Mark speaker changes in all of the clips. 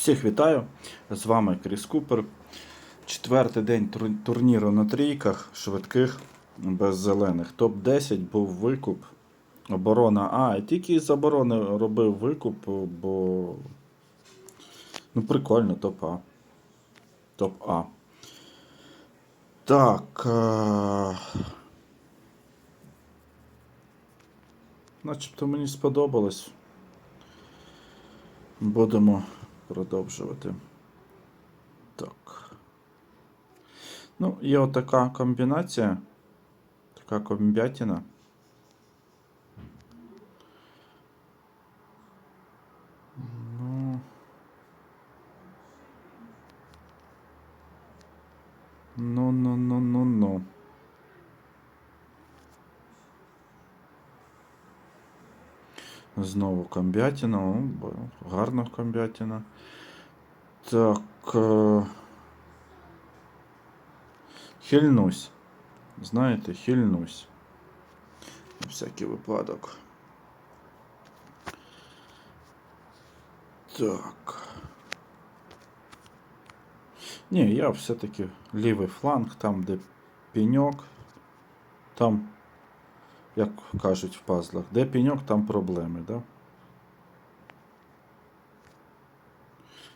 Speaker 1: Всіх вітаю! З вами Кріс Купер. Четвертий день турніру на трійках швидких без зелених. Топ-10 був викуп. Оборона А. І тільки із оборони робив викуп, бо. Ну, прикольно, топ А. Топ А. Так. Е... Начебто мені сподобалось. Будемо продовжувати. Так. Ну, є отака комбінація. Така комбятіна. Ну. Ну, ну, ну, ну, ну. Знову комбятіна. О, бо- гарна комбятіна. Так. е, Хильнусь. Знаєте, хильнусь. На всякий випадок. Так. Ні, я все-таки лівий фланг, там, де пеньок. Там, як кажуть в пазлах, де пеньок, там проблеми, да?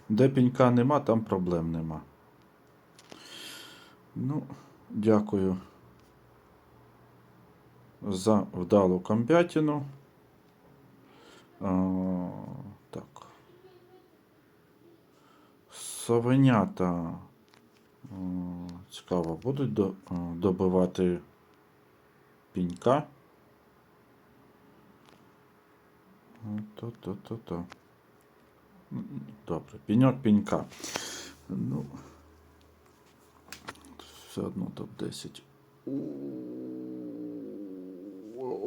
Speaker 1: Де пенька нема, там проблем нема. Ну, дякую за вдалу комбятину. Так. Совенята. Цікаво, будуть добивати пінька. То-то-то-то. Добре, піньок пінька. Ну, все одно топ-10.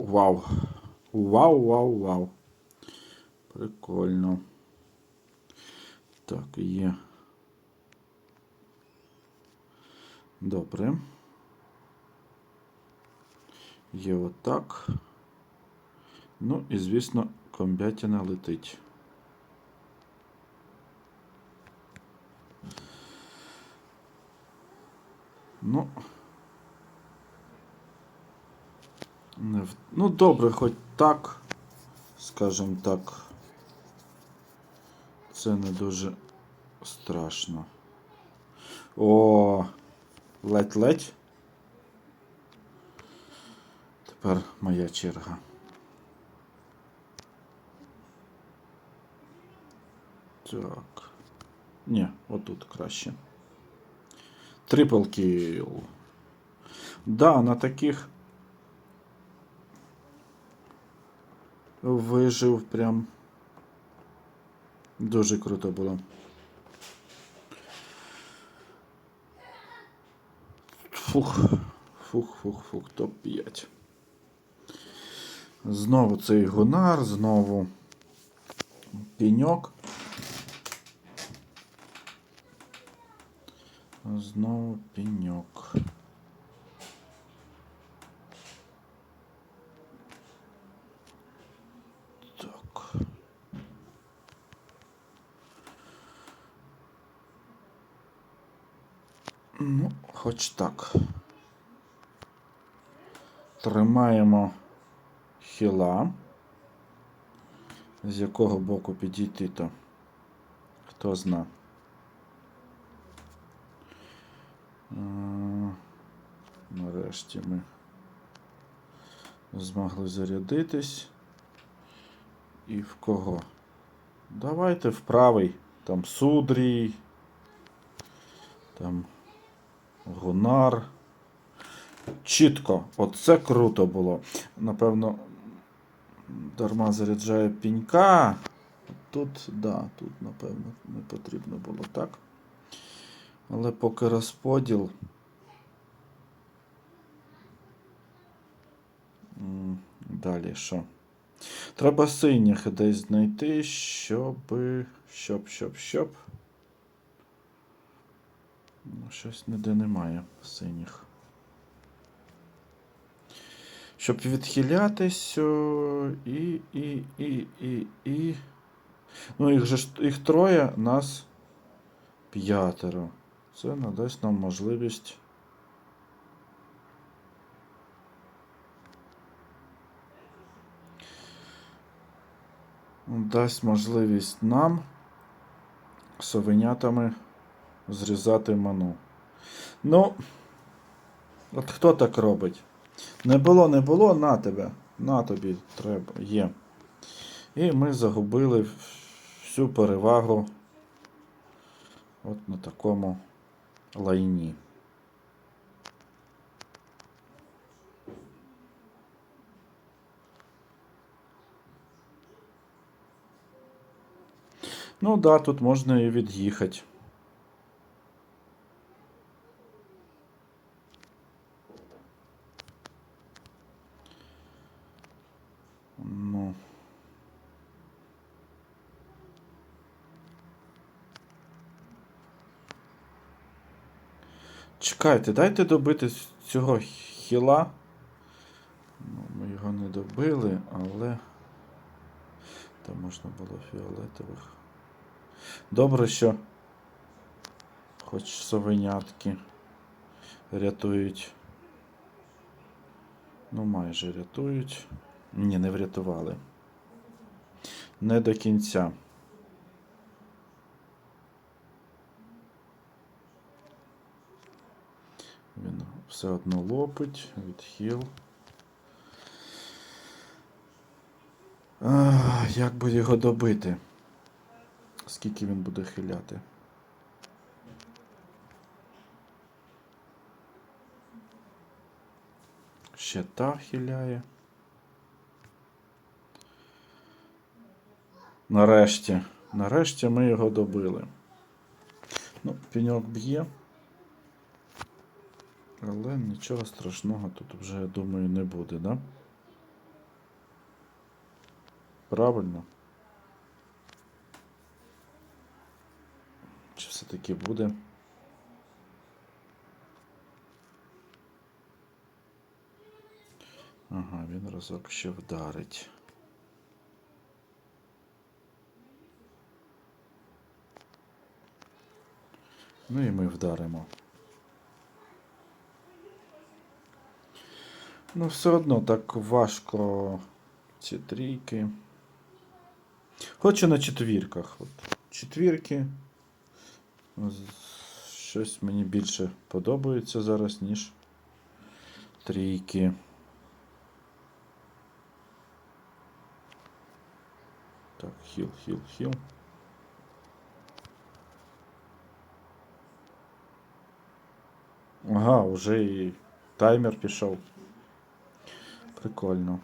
Speaker 1: Вау. Вау, вау, вау. Прикольно. Так, є. Добре. Є отак. Ну і, звісно, комбятіна летить. Ну. Не в... Ну, добре, хоч так, скажімо так. Це не дуже страшно. О, ледь-ледь. Тепер моя черга. Так. Ні, отут краще. Трипл кіл. Да, на таких вижив прям. Дуже круто було. Фух, фух, фух, фух, топ-5. Знову цей гонар, знову піньок. Знову пеньок. Так. Ну, хоч так. Тримаємо хіла. З якого боку підійти то хто зна. А, Нарешті ми змогли зарядитись. І в кого? Давайте в правий. Там Судрій. Там Гунар. Чітко. Оце круто було. Напевно, дарма заряджає пінька. Тут, да, тут, напевно, не потрібно було так. Але поки розподіл. Далі що? Треба синіх десь знайти, щоб. Щоб, щоб, щоб. Ну, щось ніде немає синіх. Щоб відхилятись і, і, і, і, і. Ну, їх же їх троє, нас П'ятеро. Це надасть нам можливість. Дасть можливість нам совенятами зрізати ману. Ну, от хто так робить? Не було, не було, на тебе. На тобі треба, є. І ми загубили всю перевагу от на такому лайні. Ну да, тут можна і від'їхати. Ну. Чекайте, дайте добити цього хіла. Ну, ми його не добили, але. Там можна було фіолетових. Добре, що хоч совенятки рятують. Ну, майже рятують. Ні, не врятували. Не до кінця. Він все одно лопить, відхил. А, як би його добити? Скільки він буде хиляти? Ще та хиляє. Нарешті. Нарешті ми його добили. Ну, пеньок б'є. Але нічого страшного тут вже, я думаю, не буде, да? Правильно? Все-таки буде? Ага, він разок ще вдарить. Ну і ми вдаримо. Ну, все одно так важко ці трійки. Хочу на четвірках. От. Четвірки. Щось мені більше подобається зараз, ніж трійки. Так, хіл, хіл, хіл. Ага, вже і таймер пішов. Прикольно.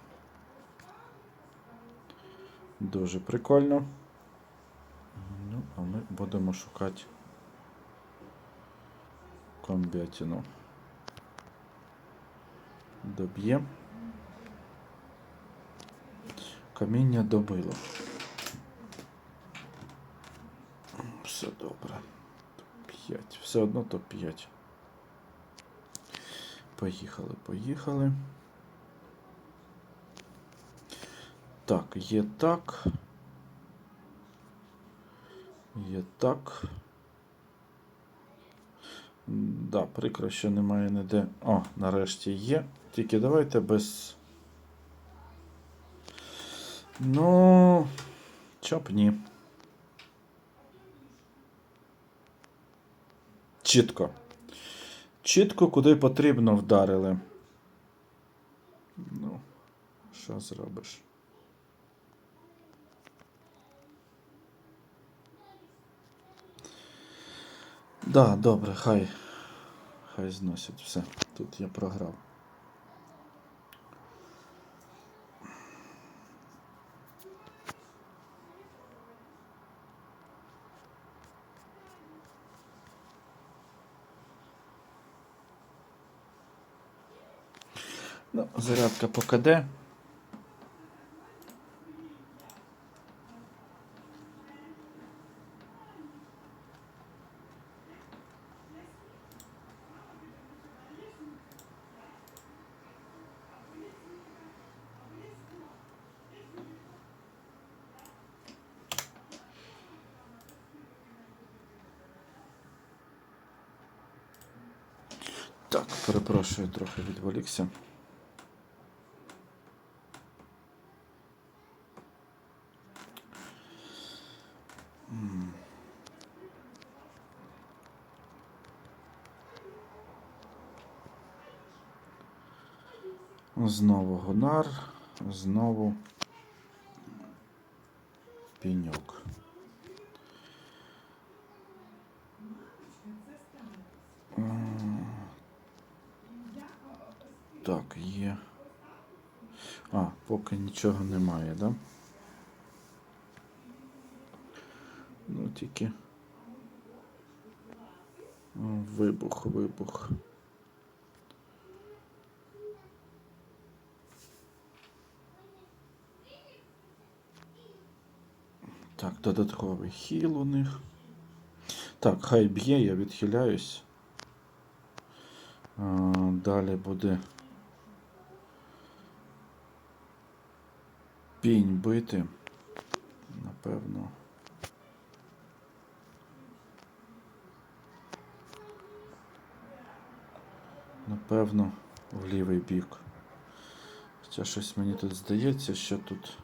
Speaker 1: Дуже прикольно. Ну, а ми будемо шукати комбятину. Доб'є. Каміння добило. Все добре. Топ-5. Все одно топ-5. Поїхали, поїхали. Так, є так. Є так. Да, прикро, що немає ніде. О, нарешті є. Тільки давайте без. Ну. Чоп ні. Чітко. Чітко куди потрібно вдарили. Ну, що зробиш? Да, добре, хай. Хай зносять все. Тут я програв. Ну, зарядка по. Так, перепрошую, трохи відволікся. Знову гонар, знову піньок. Так, є. А, поки нічого немає, да? Ну, тільки. Вибух, вибух. Так, додатковий хіл у них. Так, хай б'є, я відхиляюсь. Далі буде пінь бити. Напевно. Напевно, в лівий бік. Хоча щось мені тут здається, що тут.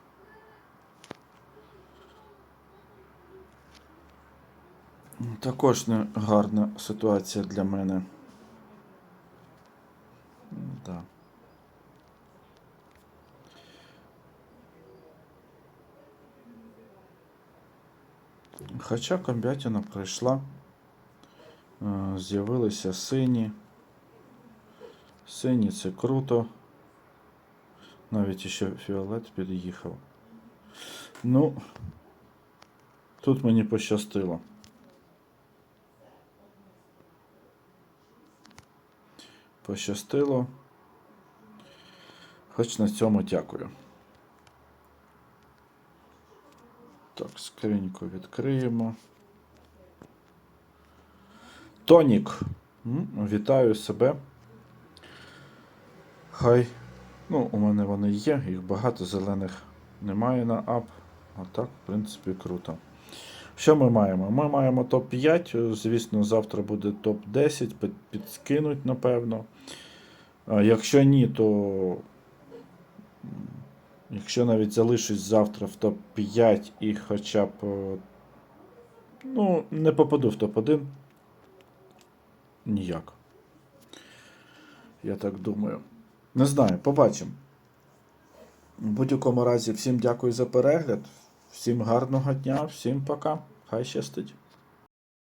Speaker 1: Також не гарна ситуація для мене. М, Да. Хоча комбятіна пройшла, е, з'явилися сині. Сині це круто. Навіть ще фіолет під'їхав. Ну, тут мені пощастило. Пощастило. Хоч на цьому дякую. Так, скриньку відкриємо. Тонік. Вітаю себе. Хай. Ну, у мене вони є, їх багато зелених немає на ап. А так, в принципі, круто. Що ми маємо? Ми маємо топ-5. Звісно, завтра буде топ-10, під- підскинуть, напевно. Якщо ні, то. Якщо навіть залишусь завтра в топ-5 і хоча б. е, Ну, не попаду в топ-1. Ніяк. Я так думаю. Не знаю, побачимо. В будь-якому разі, всім дякую за перегляд. Всім гарного дня, всім пока. Хай щастить.